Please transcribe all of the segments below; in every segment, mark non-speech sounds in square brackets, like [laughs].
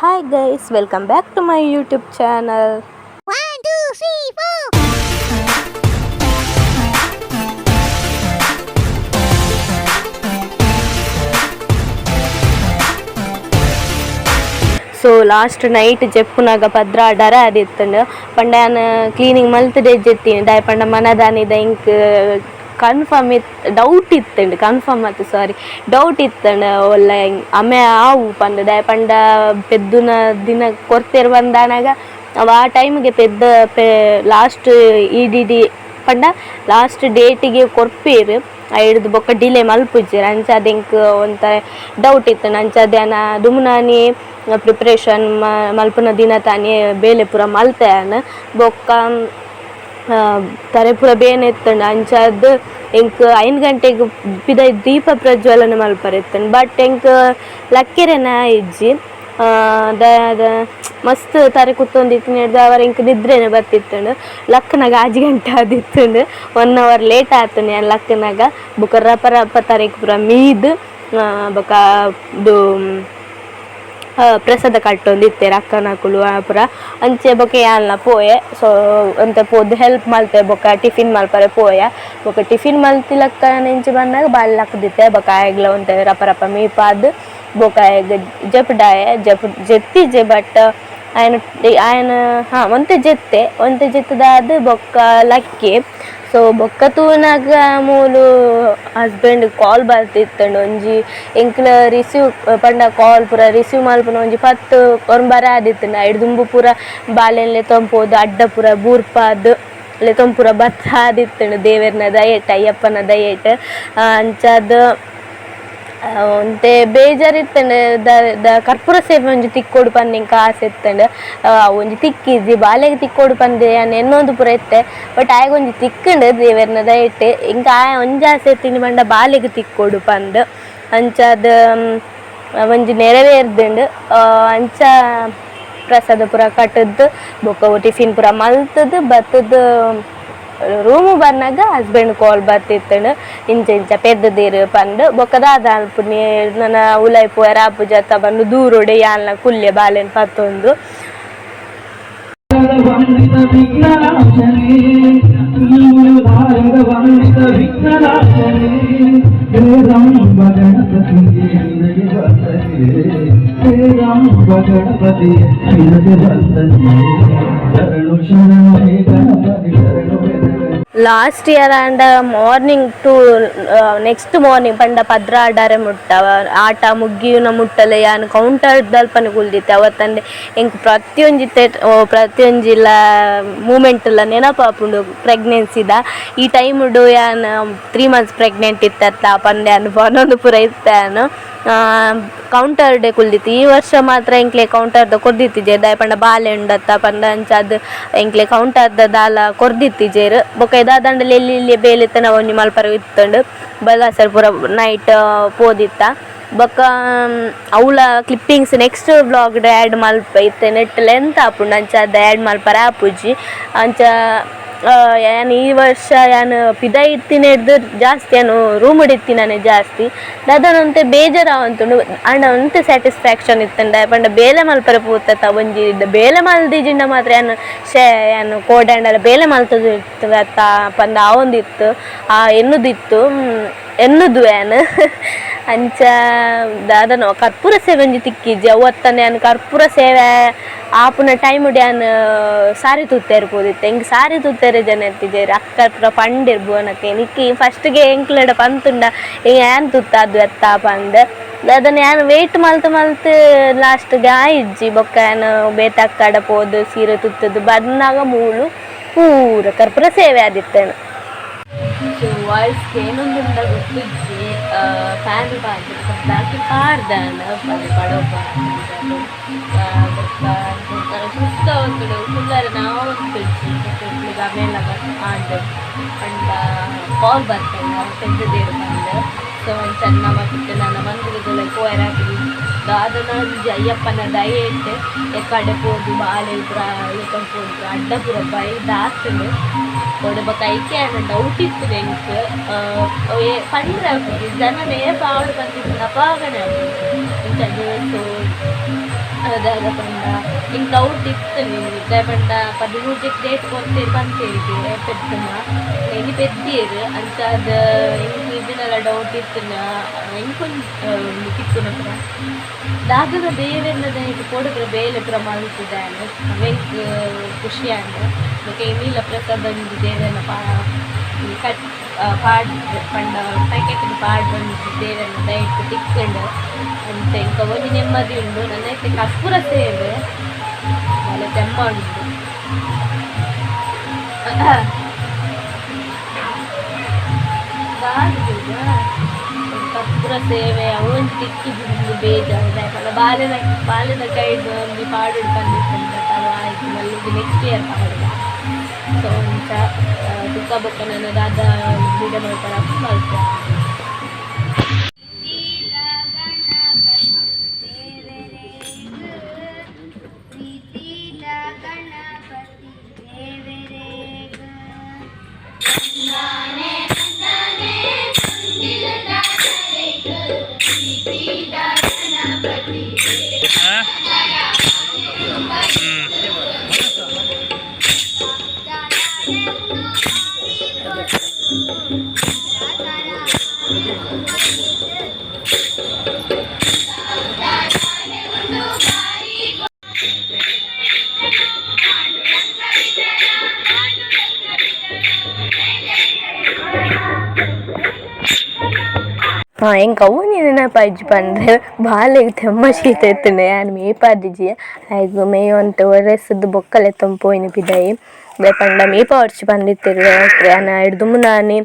Hi guys, welcome back to my YouTube channel. One, two, three, four. So last night ಜೆಪ್ಪುನಾಗ ಪದ್ರ ಡರ ಅದಿತ್ತಂಡು ಪಂಡ ನಾನು ಕ್ಲೀನಿಂಗ್ ಮಲ್ತದೆ ಜೆತ್ತೀನಿ ದಾಯ್ ಪಂಡ ಮನದಾನಿದ ಇಂಕ್ ಕನ್ಫರ್ಮ್ ಇತ್ ಡೌಟ್ ಇತ್ತಂಡು ಕನ್ಫರ್ಮ್ ಆತು ಸಾರಿ ಡೌಟ್ ಇತ್ತಂಡ ಒಲ್ಲ ಅಮ್ಮೆ ಆವು ಪಂಡ ದಾಯ್ ಪಂಡ ಪೆದ್ದುನ ದಿನ ಕೊರ್ತೇರ್ ಬಂದಾನಾಗ, ಅವ ಆ ಟೈಮ್ಗೆ ಪೆದ್ದ, ಪೆ ಲಾಸ್ಟ್ ಇ ಡಿ ಪಂಡ ಲಾಸ್ಟ್ ಡೇಟಿಗೆ ಕೊರ್ಪೇರು ಹಿಡ್ದು ಬೊಕ್ಕ ಡಿಲೇ ಮಲ್ಪುಜ್ಜಿರು ಅಂಚಾದ ಇಂಕ್ ಒಂತ ಡೌಟ್ ಇತ್ತು ಅಂಚಾದ್ಯಾನ ದುಮ್ನಾನಿ ಪ್ರಿಪ್ರೇಷನ್ ಮಲ್ಪನ ದಿನ ತಾನೇ ಬೇಲೆ ಪೂರ ಮಲ್ತೆಯಾನ ಬೊಕ್ಕ ತರೆ ಪೂರ ಬೇನೆ ಎತ್ತಂಡು ಅಂಚಾದ್ ಎಂಕ್ ಐನ್ ಗಂಟೆಗ್ ಪಿದ ದೀಪ ಪ್ರಜ್ವಲನ ಮಲ್ಪರೆ ಎತ್ತಂಡು. ಬಟ್ ಎಂಕ್ ಲಕ್ಕೆರೆನ ಇಜ್ಜಿ ಮಸ್ತ್ ತಾರೆ ಕುತ್ತೊಂದಿತ್ತು ಹಿಡ್ದು ಅವರ ಇಂಕ್ ನಿದ್ರೆನೆ ಬರ್ತಿತ್ತಂಡು. ಲಕ್ಕನಾಗ ಆಜಿ ಗಂಟೆ ಒನ್ ಅವರ್ ಲೇಟ್ ಆತನೆ ಲಕ್ಕನಾಗ ಬೊಕ ರಪ ರಪ ತರೆಕ್ ಪೂರ ಮೀದ್ ಬೊಕ ಇದು ಪ್ರಸಾದ ಕಟ್ಟೊಂದು ರಕ್ಕನಕುಲು ಅಕ್ಕನ ಅಕ್ಕಲು ಅಂಚೆ ಬೊಕ ಯಾನ್ಲ ಪೋಯೆ ಸೊ ಅಂತ ಪೋದು ಹೆಲ್ಪ್ ಮಲ್ತೆ ಬೊಕ ಟಿಫಿನ್ ಮಲ್ಪರೆ ಪೋಯೆ. ಬೊಕ ಟಿಫಿನ್ ಮಲ್ತಿಲಕ್ಕ ನೆಂಚಿ ಬಂದಾಗ ಬಾಲ್ ಹಾಕ್ದಿತ್ತೆ ಬೊಕ ಆಯ್ಲ ಒಂತೆ ರಪ ರಪ ಮೀಪಾದ್, ಬೊಕ ಜಪಡಾಯ, ಜಪ್ ಜೆತ್ತಿಜೆ ಬಟ್ ಆಯನ ಆಯನ, ಹಾಂ, ಒಂತೆ ಜೆತ್ತೆ, ಒಂತೆ ಜೆತ್ತದಾದ ಬೊಕ್ಕ ಲಕ್ಕಿ. ಸೊ ಬೊಕ್ಕ ತೂನಾಗ ಮೂಲು ಹಸ್ಬೆಂಡ್ ಕಾಲ್ ಬರ್ತಿತ್ತಂಡು ಒಂಜಿ ಎಂಕ್ಲ ರಿಸೀವ್ ಪಂಡ ಕಾಲ್ ಪೂರ ರಿಸೀವ್ ಮಲ್ಪುನ ಒಂಜಿ ಪತ್ತು ಒಂಬರ ಆದಿತ್ತಂಡು. ಐಡ್ ದುಂಬು ಪೂರ ಬಾಲೆನ್ಲೆ ತಂಪೋದು, ಅಡ್ಡ ಪೂರ ಬೂರ್ಪಾದ್, ಲೆ ತೊಂಪುರ ಬತ್ತ ಆದಿತ್ತಂಡು ದೇವೆರ್ನ ದಯೆಟ್, ಅಯ್ಯಪ್ಪನ ದಯೆಟ್. ಅಂಚಾದ್ ಒಂತೆ ದ ದ ಕರ್ಪೂರ ಸೇವೆ ಒಂಜಿ ತಿಕ್ಕೋಡು ಪನ್ನಿಂಕ ಆಸೆ ಇತ್ತಂಡ ಒಂಜಿ ತಿಕ್ಕಿಜ್ಜಿ ಬಾಲೆಗ್ ತಿಕ್ಕೋಡು ಪಂದೆ ಎನ್ನೊಂದು ಪೂರ ಇತ್ತೆ ಬಟ್ ಆಯ್ಗೆ ಒಂಜಿ ತಿಕ್ಕಂಡು ದೇವೆರ್ನ ದಯಟ್ ಇಂಕ ಆಯ ಒಂಜಿ ಆಸೆ ತಿಂಡಿ ಬಂಡ ಬಾಲೆಗ್ ತಿಕ್ಕೋಡು ಪಂದ್ ಅಂಚಾದ ಒಂಜಿ ನೆರವೇರ್ದುಂಡು ಅಂಚ ಪ್ರಸಾದ ಪೂರ ಕಟ್ಟದ್ದು, ಬೊಕ್ಕ ಟಿಫಿನ್ ಪೂರ ಮಲ್ತದ್ದು ಬತ್ತದ ರೂಮು ಬಂದಾಗ ಹಸ್ಬೆಂಡ್ ಕಾಲ್ ಬರ್ತಿತ್ತಂಡು ಇಂಚ ಇಂಚ ಪೆದ್ದದೀರು ಪಂದು ಬೊಕ್ಕದಾದ ಅಲ್ಪ ನೀ ನನ್ನ ಉಲೈ ಪೋಯರ ಆಪು ಜತ್ತ ಬಂದು ದೂರೊಡೆ ಯಾಲ್ನ ಕುಲ್ಯ ಬಾಲೆನ್ ಪತ್ತೊಂದು. ಗಣಪತಿ ಶರಣು ಶರಣು ಗಣಪತಿ, ಶರಣು. ಲಾಸ್ಟ್ ಇಯರ್ ಆಂಡ ಮಾರ್ನಿಂಗ್ ಟು ನೆಕ್ಸ್ಟ್ ಮಾರ್ನಿಂಗ್ ಪಂಡ ಪದ್ರ ಆಡಾರೆ ಮುಟ್ಟ ಆಟ ಮುಗ್ಗಿಯುನ ಮುಟ್ಟಲೆ, ಯಾನ್ ಕೌಂಟರ್ ದಲ್ಪನ ಕುಲ್ದಿತ್ತೆ ಅವತ್ತಂದೆ ಎಂಕ್ ಪ್ರತಿಯೊಂಜಿ ಪ್ರತಿಯೊಂಜಿಲ ಮೂಮೆಂಟ್ ಎಲ್ಲ ನೆನಪಾಪುಂಡು ಪ್ರೆಗ್ನೆನ್ಸಿದ ಈ ಟೈಮ್ ಡು ಯಾನ್ ತ್ರೀ ಮಂತ್ಸ್ ಪ್ರೆಗ್ನೆಂಟ್ ಇತ್ತತ್ತ ಪಂದೆ ಬನ್ನೊಂದು ಪೂರ ಇತ್ತಾನು. Counter day ಕುಲ್ದಿತ್ತು. ಈ ವರ್ಷ ಮಾತ್ರ ಎಂಕ್ಲೆ ಕೌಂಟರ್ದ ಕೊರ್ದಿತ್ತಿಜೆ ದಾಯ ಪಂಡ ಬಾಲೆ ಉಂಡತ್ತ, ಪಂಡ ಅಂಚಾದ್ ಎಂಕ್ಲೆ ಕೌಂಟರ್ದ ದಾಲ ಕೊರ್ದಿತ್ತಿಜೇರು ಬೊಕ ಎಲ್ಲಿ ಇಲ್ಲಿ ಬೇಲಿತ್ತ ನಾವು ಒಂಜಿ ಮಲ್ಪರ ಇತ್ತಂಡು. ಬಲ್ಲಾಸರ್ ಪೂರ ನೈಟ್ ಪೋದಿತ್ತ. ಬೊಕ ಅವಳ ಕ್ಲಿಪ್ಪಿಂಗ್ಸ್ ನೆಕ್ಸ್ಟ್ ವ್ಲಾಗ್ ಆ್ಯಡ್ ಮಲ್ಪ ಇತ್ತೆ. ನೆಟ್ ಲೆಂತ್ ಆಪುಂಡು. ಅಂಚ ಅದ ಆ್ಯಡ್ ಮಲ್ಪರ ಆಪುಜಿ. ಅಂಚ ಯಾನ್ ಈ ವರ್ಷ ಏನು ಪಿದಾ ಇತ್ತಿನ ಹಿಡ್ದು ಜಾಸ್ತಿ ಏನು ರೂಮ್ ಇತ್ತಿನಾನೆ ಜಾಸ್ತಿ. ದಾದನಂತೆ ಬೇಜಾರಾವಂತುಂಡು ಅಂಡ ಒಂತೆ ಸ್ಯಾಟಿಸ್ಫ್ಯಾಕ್ಷನ್ ಇತ್ತಂಡ ಪಂಡ ಬೇಲೆ ಮಲ್ಪರ ಪೂತತ್ತ ಒಂಜಿ ಬೇಲೆ ಮಲ್ದಿಜಿಂಡ ಮಾತ್ರ ಏನು ಶೇ ಏನು ಕೋಡಂಡಲ ಬೇಲೆ ಮಲ್ತದ ಇರ್ತದ ಪಂದ ಆ ಒಂದಿತ್ತು, ಆ ಎನ್ನುದಿತ್ತು ಎನ್ನುದು ಏನು [laughs] ಅಂಚ ದಾದನ ಕರ್ಪೂರ ಸೇವೆ ಒಂಜಿ ತಿಕ್ಕಿಜ್ಜಿ ಅವತ್ತನೆ ಅನ್ ಕರ್ಪೂರ ಸೇವೆ, ಆಪುನ ಟೈಮ್ ಡ್ಯಾನ್ ಸಾರಿ ತುತ್ತೇರ್ಬೋದಿತ್ತು ಹೆಂಗೆ ಸಾರಿ ತುತ್ತೇರೆ ಜನ ಎತ್ತಿದ್ದೇರಿ ಅಕ್ಕ ಪೂರ ಪಂಡಿರ್ಬು ಅನ್ನಕ್ಕೆ ನಿಕ್ಕಿ ಫಸ್ಟ್ಗೆ ಎಂಕ್ಲೆಡ ಪಂತುಂಡ ಏನ್ ತುತ್ತ ಅದು ಎತ್ತ ಪಂಡ್ ಅದನ್ನ ಯಾನ್ ವೇಟ್ ಮಲ್ತ್ ಮಲ್ತ್ ಲಾಸ್ಟ್ಗೆ ಆಯಿಜ್ಜಿ ಬೊಕ್ಕ ಏನು ಬೇತಕ್ಕಡ ಪೋದು ಸೀರೆ ತುತ್ತದು ಬಂದಾಗ ಮೂಳು ಪೂರ ಕರ್ಪೂರ ಸೇವೆ ಆದಿತ್ತೇನು ವಾಯ್ಸ್ಗೆ ಏನೊಂದುಂಡ ಗೊತ್ತಿಜ್ಜಿ ಫ್ಯಾನ್ ಬಾಕಿ ಬಾಕಿ ಪಾಡ್ದಾನ ಪದ ಪಡೋಪ ಸುಸ್ತ ಒಂದುಡು ಕುಲ್ಲರ ನಾವು ಒಂದಿಜ್ಜಿ ಆಮೇಲೆ ಆಂಡ್ ಅಂಡ ಕಾಲ್ ಬರ್ತೇನೆ ಅವ್ರು ತೆಗ್ದದೇರು ಬಂದು ಸೊ ಒಂದು ಸಣ್ಣ ಮತ್ತೆ ನನ್ನ ಮಂದಿರದೊಳಗೆ ಅದು ದಾದನ ಅಯ್ಯಪ್ಪನ ದಯ ಇಟ್ಟೆ ಎಕ್ಕಡೆ ಪೋದು ಬಾಲೆ ಪುರ ಇಳ್ಕೊಂಡು ಹೋದ್ರು ಅಡ್ಡ ಪುರ ಬೈ ಕೈಕೆ ಕ್ಯಾನ್ ಡೌಟ್ ಇತ್ತು ನೆಂಕ್ ಪಂಡ್ರೆ ಜನ ನೇ ಪಾವಡು ಬಂದಿತ್ತು ನಪಾಗನೆ ಇಂಚದು ಸೊ ಅದ ಪಂಡ, ಹಿಂಗೆ ಡೌಟ್ ಇತ್ತು ನಿಮಗೆ ಪಂಡ ಪದಿಮೂಜಕ್ಕೆ ಡೇಟ್ ಕೊಡ್ತೀರಿ ಬಂತೇಳಿ ಪೆತ್ತನ ಹೆಂಗೆ ಪೆದ್ದೀರು ಅಂತ ಅದು ಹಿಂಗೆ ಇದನ್ನೆಲ್ಲ ಡೌಟ್ ಇತ್ತು ಹೆಂಗೆ ಕಿತ್ತು ನಮ್ಗೆ ದಾಗದ ಇದು ಕೊಡಿದ್ರೆ ಬೇಲೆ ಪುರ ಮಲ್ತಿದ್ದಾನೆ ಅವೆಂಕ್ ಖುಷಿ ಇನ್ನಿಲ್ಲ ಪ್ರಸಾದ ದೇವರನ್ನ ಪಾ ಕಟ್ ಪಾಡ್ ಪಂಡ ಪ್ಯಾಕೆಟ್ ಪಾಡ್ ಬಂದು ದೇವರನ್ನ ಡೈಟ್ ತಿಕ್ಕೊಂಡು ಅಂತ ಇಂಕ ಒಂದು ನೆಮ್ಮದಿ ಉಂಡು ನನ್ನ ಐತೆ ಕರ್ಪೂರ ಸೇವೆ. ಅಲ್ಲ ತೆಮ್ಮ ಉಂಟು. [coughs] ಬಾಡಿಗೆ ಕರ್ಪೂರ ಸೇವೆ, ಅವನು ತಿಕ್ಕಿದ್ದು ಬೇಜಾರು. ಯಾಕಂದ್ರೆ ಬಾಲ್ಯದ ಬಾಲ್ಯದ ಕೈಡ್ ಒಂದು ಪಾಡು ಬಂದಿತ್ತು ಅದು ಆಯಿತು. ಮಲ್ಲಿಗೆ ನೆಕ್ಸ್ಟ್ ಇಯರ್ ಪಾಡಿದ. ಸೊ ಅಂತ ತುಕ್ಕ ಬೊಕ್ಕ ನನ್ನ ದಾದ ಬೀಡ ಮಾಡ್ತಾರೆ ಮಾಡ್ತಾರೆ ಹಾಂ ಹೆಂಗೆ ಅವು ನೆನಪಾಯ್ಜಿ ಪಂದ್ರೆ ಬಾಲೆಗೆ ತೆಮ್ಮ ಶೀತ ಎತ್ತನೆ ನಾನು ಮೇಪಾದಿಜಿ ಆಯ್ತು ಮೇವು ಅಂತ ಒರೆಸದ್ದು ಬೊಕ್ಕಲೆ ತಂಪೋಯ್ನು ಪಿದಾಯಿ ಪಂಡ ಮೇಪ ಹೊಡ್ಸಿ ಬಂದಿತ್ತಿರು ನಾನು ಹಿಡ್ದು ನಾನು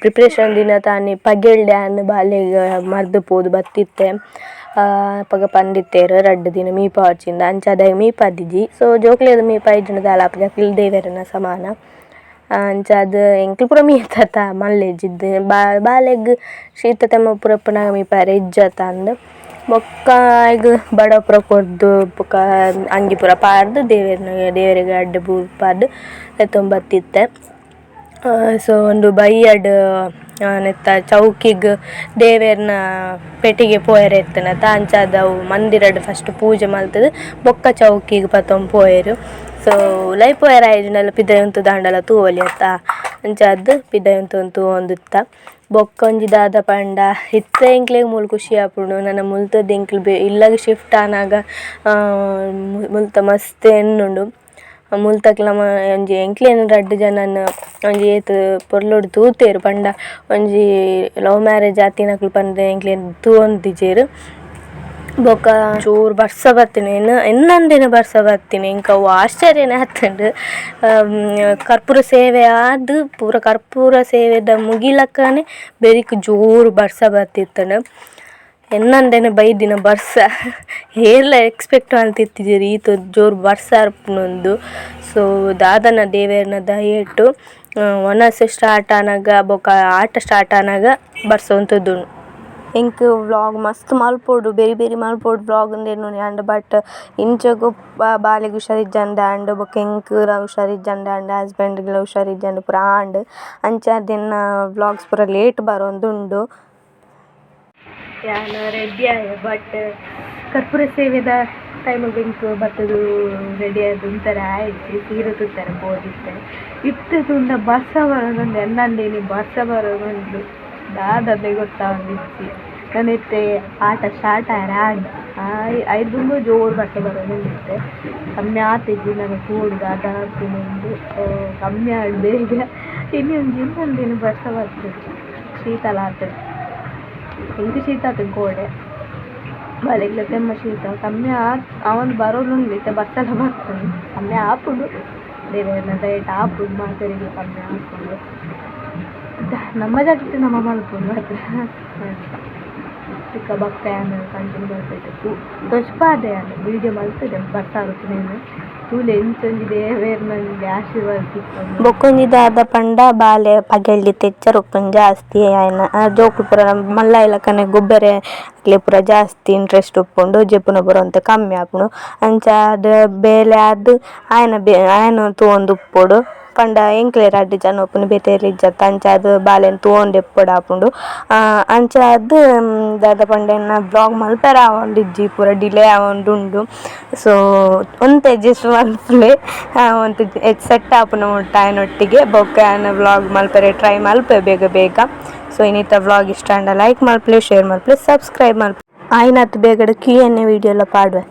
ಪ್ರಿಪ್ರೇಷನ್ ದಿನ ತಾನೇ ಪಗೆಳ್ಡೆ ಅನ್ನ ಬಾಲೆಗೆ ಮರ್ದು ಪೋದು ಬತ್ತಿತ್ತೆ ಪಗ ಪಂದಿತ್ತೇರು ರಡ್ಡು ದಿನ ಮೀಪ ಹೊಡ್ಚಿಂದ ಅಂಚಾದಾಗ ಮೀಪಾದಿಜಿ ಸೊ ಜೋಕ್ಲೆದ ಮೀಪ ಐಜನ ದಾಲ ಅಪ್ಪ ದೇವರನ ಸಮಾನ ಅಂಚ ಅದು ಎಂಕ್ಲು ಪೂರ ಮಲ್ಲೆಜಿದ್ದು ಬಾ ಬಾಲೆಗ್ ಶೀತ ತೆಮ್ಮ ಪೂರ ಪುನಃ ಮೀಪಾರ ಇಜ್ಜತ ಅಂದ್ ಬೊಕ್ಕ ಈಗ ಬಡ ಪೂರ ಕೊರ್ದು ಬೊಕ ಅಂಗಿ ಪೂರ ಪಾರ್ದು ದೇವರನ ದೇವರಿಗೆ ಅಡ್ಡ ಬೂ ಪಾರ್ದು ಎತ್ತೊಂಬತ್ತಿತ್ತೆ ಸೊ ಒಂದು ಬೈಯಡ್ ನೆತ್ತ ಚೌಕಿಗ್ ದೇವೆರ್ನ ಪೆಟ್ಟಿಗೆ ಪೋಯರ್ ಇರ್ತನ ಅಂಚಾದ ಮಂದಿರಡ್ ಫಸ್ಟ್ ಪೂಜೆ ಮಲ್ತದು ಬೊಕ್ಕ ಚೌಕಿಗ್ ಪತ್ತೊಂಬ ಪೋಯರು ಸೊ ಲೈ ಪೋಯರ್ ಆಯ್ಜುನಲ್ಲ ಪಿದಯಂತು ದಾಂಡಲ ತೂವೊಲಿ ಅತ್ತ ಅಂಚಾದ್ ಪಿದಯಂತು ತೂವೊಂದುತ್ತ ಬೊಕ್ಕ ಒಂಜಿ ದಾದ ಪಂಡ ಇತ್ತ ಎಂಕ್ಲೆಗ್ ಮೂಲು ಖುಷಿ ಆಪುಂಡು ನನ್ನ ಮುಲ್ತದ ಎಂಕ್ಲು ಬೇ ಇಲ್ಲಗ್ ಶಿಫ್ಟ್ ಆನಾಗ ಮುಲ್ತ ಮಸ್ತ್ ಎನ್ನುಂಡು ಮುಲ್ತಕ್ಲ ಒಂಜಿ ಎಂಕ್ಲೇನ ರಡ್ಡ್ ಜನನ ಒಂಜಿ ಏತ್ ಪೊರ್ಲುಡು ತೂತೆರ್ ಪಂಡ ಒಂಜಿ ಲವ್ ಮ್ಯಾರೇಜ್ ಆತಿನಕ್ಲು ಪಂಡ ಒಂದು ತೂವೊಂದಿಜೆರ್ ಬೊಕ ಚೂರು ಬರ್ಸ ಬರ್ತೀನಿ ಇನ್ನು ಇನ್ನೊಂದಿನ ಬರ್ಸ ಬರ್ತೀನಿ ಇಂಕ ಆಶ್ಚರ್ಯನೇ ಹತ್ತಂಡು ಕರ್ಪೂರ ಸೇವೆ ಆದ್ ಪೂರ ಕರ್ಪೂರ ಸೇವೆದ ಮುಗಿಲಕ್ಕನೆ ಬೆರಿಕ್ ಜೋರು ಬರ್ಸ ಬರ್ತಿತ್ತಂಡು ಎನ್ನಂದೇನೆ ಬೈದಿನ ಬರ್ಸ. ಏರ್ಲ ಎಕ್ಸ್ಪೆಕ್ಟ್ ಮಾಡ್ತಿತ್ತಿದ್ದೀರಿ ಈತ ಜೋರು ಬರ್ಸ ಅರ್ಪನೊಂದು ಸೊ, ದಾದನ ದೇವೇರ್ನ ದಯಿಟ್ಟು ಒನಸ್ ಸ್ಟಾರ್ಟ್ ಆನಾಗ, ಬೊಕ ಆಟ ಸ್ಟಾರ್ಟ್ ಆನಾಗ ಬರ್ಸೊಂತದ್ದು ಇಂಕ್ ವ್ಲಾಗ್ ಮಸ್ತ್ ಮಲ್ಪೊಡು ಬೇರಿ ಬೇರಿ ಮಲ್ಪೊಡು ವ್ಲಾಗ್ ಉಂದೆನು ಆಂಡ್ ಬಟ್ ಇಂಚಗು ಬಾಲೆಗ್ ಹುಷಾರಿಜ್ಜಂಡ ಆಂಡ್ ಬೊಕ ಎಂಕುಲ ಹುಷಾರಿಜ್ಜಂಡ ಆಂಡ್ ಹಸ್ಬೆಂಡ್ಗ್ಲ ಹುಷಾರಿಜ್ಜಂಡ ಪೂರ ಆಂಡ್ ದಿನ ವ್ಲಾಗ್ಸ್ ಪೂರ ಲೇಟ್ ಬರೊಂದುಂಡು ಯಾನ್ ರೆಡಿ ಆಯ ಬಟ್ ಕರ್ಪೂರ ಸೇವೆದ ಟೈಮ್ ಬೆಂಕು ಬತ್ತದು ರೆಡಿ ಆದ ಒಂಥರ ಆಯ್ತು ಸೀರೆ ತುತ್ತರ ಪೋದಿತ್ತೆ ಇತ್ತು ತುಂಡ ಬಸ್ಸ ಬರೋದೊಂದು ಎನ್ನಂಡೇನಿ ಬಸ್ಸ ಬರೋದೊಂದು ದಾದದೆ ಗೊತ್ತಾವಂದಿಚ್ಚಿ ನನ್ನೆತ್ತೆ ಆಟ ಸ್ಟಾರ್ಟ್ ಆಯ್ರ ಐ ಆಯ್ ಐದು ಬಟ್ಟೆ ಬರೋದು ಬರೋದೊಂದಿತ್ತೆ ಕಮ್ಮಿ ಆತಿದ್ದು ನನಗೆ ಕೂಡು ದಾದ ಹಾಕಿನೊಂದು ಕಮ್ಮಿ ಆಡ್ ಬೇಗ ಇನ್ನೊಂದು ದಿನ ಬಟ್ಟೆ ಬರ್ತದೆ. ಶೀತಲ ಆಗ್ತದೆ. ಎಂಟು ಶೀತ ಆತದ ಗೋಡೆ. ಬಲೆಗ್ಲ ತೆಮ್ಮ ಶೀತ. ಕಮ್ಮಿ ಆ ಅವನು ಬರೋದುಂಡು ಇತ್ತೆ ಬಸ್ಸೆಲ್ಲ ಬರ್ತಾನೆ ಕಮ್ಮಿ ಆಪುಡು ದೇವರನ್ನ ದಯಟ್ ಆಪುಡು ಮಾತಾಡಿಗೆ ಕಮ್ಮಿ ಆಪುಡು ದ- ನಮ್ಮ ಜಾಗಕ್ಕೆ ನಮ್ಮ ಮಲ್ಪುಡು ಮಾತ್ರ ಚಿಕ್ಕ ಭಕ್ತ ಕಂಟಿನ್ಯೂ ಬರ್ತೈತೆ ತೂ ದೊಡ್ಡಪಾದೆ ಅಲ್ಲ ವೀಡಿಯೋ ಮಲ್ತದೆ ಬರ್ತಾರುತ್ತೆ ನೀನು. ತೂಲೆ ಎಂಚೊಂದಿದೆ ವೇರ್ ನನಗೆ ಆಶೀರ್ವಾದ ತಿಕ್ಕೊಂಡು ಬೊಕ್ಕೊಂಜಿ ದಾದ ಪಂಡ ಬಾಲೆ ಪಗೆಳ್ಳಿ ತೆಚ್ಚರು ಉಪ್ಪುನ್ ಜಾಸ್ತಿ ಆಯ್ನ. ಜೋಕುಲು ಪೂರ ಮಲ್ಲ ಇಲಕನೆ ಗೊಬ್ಬರೆ ಪೂರ ಜಾಸ್ತಿ ಇಂಟ್ರೆಸ್ಟ್ ಉಪ್ಪುಂಡು ಜೆಪ್ಪುನ ಬರೋಂತ ಕಮ್ಮಿ ಆಪುಂಡು ಅಂಚ ಅದು ಬೇಲೆ ಆದ್ ಆಯ್ನ ಬೇ ಆಯ್ನ ತೂವೊಂದು ಉಪ್ಪುಡು. ಪಂಡ ಎಂಕ್ಲೆ ರಡ್ಡ್ ಜನ ಉಪ್ಪುನು ಬೇತೆರ್ಲ ಇಜ್ಜತ್ತ ಅಂಚಾದ್ ಬಾಲೆನ್ ತೂವೊಂಡು ಎಪ್ಪೊಡು ಆಪುಂಡು ಆ, ಅಂಚ ಅದು ದಾದ ಪಂಡ ಬ್ಲಾಗ್ ಮಲ್ಪೆರ ಆವೊಂದಿಜ್ಜಿ ಪೂರ ಡಿಲೇ ಆವೊಂದುಂಡು ಸೊ ಒಂತೆ ಅಡ್ಜಸ್ಟ್ ಮಲ್ಪುಲೆ. ಒಂತೆ ಸೆಟ್ ಆಪುನ ಮುಟ್ಟ ಒಟ್ಟಿಗೆ ಬೊಕ್ಕ ಆಯ್ನ ವ್ಲಾಗ್ ಮಲ್ಪೆರೆ ಟ್ರೈ ಮಲ್ಪೆ ಬೇಗ ಬೇಗ. ಸೊ ಇನ್ನಿತ ವ್ಲಾಗ್ ಇಷ್ಟ ಅಂಡ ಲೈಕ್ ಮಲ್ಪಲೆ ಶೇರ್ ಮಲ್ಪಲೆ ಸಬ್ಸ್ಕ್ರೈಬ್ ಮಲ್ಪಲೆ. ಆಯ್ನತ್ತು ಬೇಗಡೆ ಕ್ಯೂ ಎನ್ ಎ ವಿಡಿಯೋ ಎಲ್ಲ ಪಾಡ್ವೆ.